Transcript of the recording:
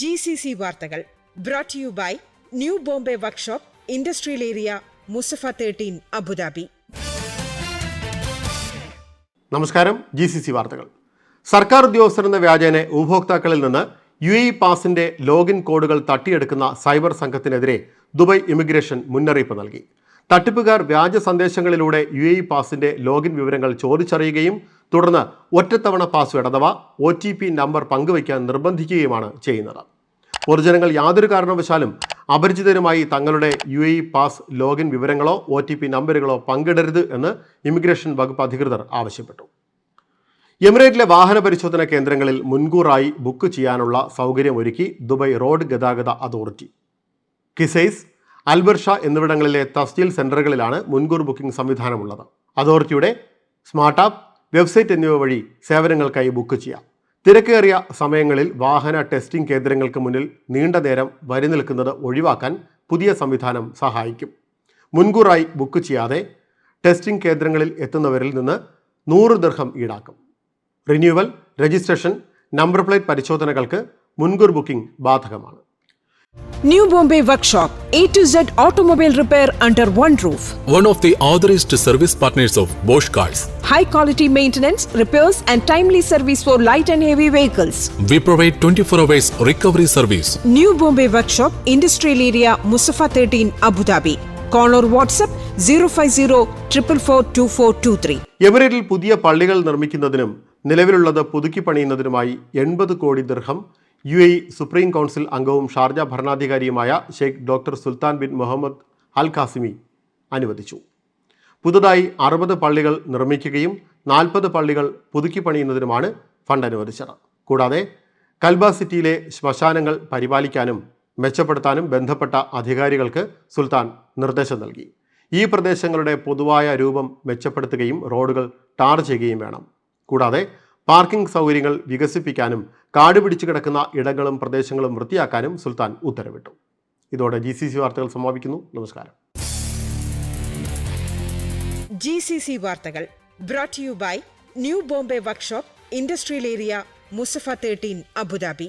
G C C വാർത്തകൾ brought you by new Bombay workshop industrial area Musaffah thirteen Abu Dhabi നമസ്കാരം G C C വാർത്തകൾ. സർക്കാർ ഉദ്യോഗസ്ഥർ എന്ന വ്യാജേന ഉപഭോക്താക്കളിൽ നിന്ന് യു എ പാസിന്റെ ലോഗിൻ കോഡുകൾ തട്ടിയെടുക്കുന്ന സൈബർ സംഘത്തിനെതിരെ ദുബായ് ഇമിഗ്രേഷൻ മുന്നറിയിപ്പ് നൽകി. തട്ടിപ്പുകാർ വ്യാജ സന്ദേശങ്ങളിലൂടെ യു എ പാസിന്റെ ലോഗിൻ വിവരങ്ങൾ ചോദിച്ചറിയുകയും തുടർന്ന് ഒറ്റത്തവണ പാസ്വേഡ് അഥവാ ഒ ടി പി നമ്പർ പങ്കുവയ്ക്കാൻ നിർബന്ധിക്കുകയുമാണ് ചെയ്യുന്നത്. പൊതുജനങ്ങൾ യാതൊരു കാരണവശാലും അപരിചിതരുമായി തങ്ങളുടെ യു എ പാസ് ലോഗിൻ വിവരങ്ങളോ ഒ ടി പി നമ്പറുകളോ പങ്കിടരുത് എന്ന് ഇമിഗ്രേഷൻ വകുപ്പ് അധികൃതർ ആവശ്യപ്പെട്ടു. എമിറേറ്റിലെ വാഹന പരിശോധന കേന്ദ്രങ്ങളിൽ മുൻകൂറായി ബുക്ക് ചെയ്യാനുള്ള സൗകര്യമൊരുക്കി ദുബായ് റോഡ് ഗതാഗത അതോറിറ്റി. കിസൈസ് അൽബർഷ എന്നിവിടങ്ങളിലെ തസ്തീൽ സെന്ററുകളിലാണ് മുൻകൂർ ബുക്കിംഗ് സംവിധാനമുള്ളത്. അതോറിറ്റിയുടെ സ്മാർട്ട് ആപ്പ് വെബ്സൈറ്റ് എന്നിവ വഴി സേവനങ്ങൾക്കായി ബുക്ക് ചെയ്യാം. തിരക്കേറിയ സമയങ്ങളിൽ വാഹന ടെസ്റ്റിംഗ് കേന്ദ്രങ്ങൾക്ക് മുന്നിൽ നീണ്ട നേരം വരി നിൽക്കുന്നത് ഒഴിവാക്കാൻ പുതിയ സംവിധാനം സഹായിക്കും. മുൻകൂറായി ബുക്ക് ചെയ്യാതെ ടെസ്റ്റിംഗ് കേന്ദ്രങ്ങളിൽ എത്തുന്നവരിൽ നിന്ന് നൂറ് ദീർഘം ഈടാക്കും. റിന്യൂവൽ രജിസ്ട്രേഷൻ നമ്പർ പ്ലേറ്റ് പരിശോധനകൾക്ക് മുൻകൂർ ബുക്കിംഗ് ബാധകമാണ്. New Bombay Workshop, A to Z automobile repair under one roof. one of the authorized service partners of Bosch Cars. high quality maintenance, repairs, and timely service for light and heavy vehicles. We provide 24 hours recovery service. New Bombay Workshop, Industrial Area, Musafa 13, Abu Dhabi. Call or WhatsApp 050 444 എമിറേറ്റിൽ പുതിയ പള്ളികൾ നിർമ്മിക്കുന്നതിനും നിലവിലുള്ളത് പുതുക്കി പണിയുന്നതിനുമായി എൺപത് കോടി dirham U A supreme council അംഗവും Sharjah ഭരണാധികാരിയുമായ Sheikh doctor Sultan bin Muhammad Al Qasimi അനുവദിച്ചു. പുതുതായി അറുപത് പള്ളികൾ നിർമ്മിക്കുകയും നാൽപ്പത് പള്ളികൾ പുതുക്കി പണിയുന്നതിനുമാണ് ഫണ്ട് അനുവദിച്ചത്. കൂടാതെ കൽബ സിറ്റിയിലെ ശ്മശാനങ്ങൾ പരിപാലിക്കാനും മെച്ചപ്പെടുത്താനും ബന്ധപ്പെട്ട അധികാരികൾക്ക് സുൽത്താൻ നിർദ്ദേശം നൽകി. ഈ പ്രദേശങ്ങളുടെ പൊതുവായ രൂപം മെച്ചപ്പെടുത്തുകയും റോഡുകൾ ടാർ ചെയ്യുകയും വേണം. കൂടാതെ പാർക്കിംഗ് സൗകര്യങ്ങൾ വികസിപ്പിക്കാനും കാട് പിടിച്ചു കിടക്കുന്ന ഇടങ്ങളും പ്രദേശങ്ങളും വൃത്തിയാക്കാനും സുൽത്താൻ ഉത്തരവിട്ടു. ഇതോടെ ജി സി സി വാർത്തകൾ സമാപിക്കുന്നു. നമസ്കാരം. ജി സി സി വാർത്തകൾ brought you by new Bombay workshop industrial area Musaffah thirteen Abu Dhabi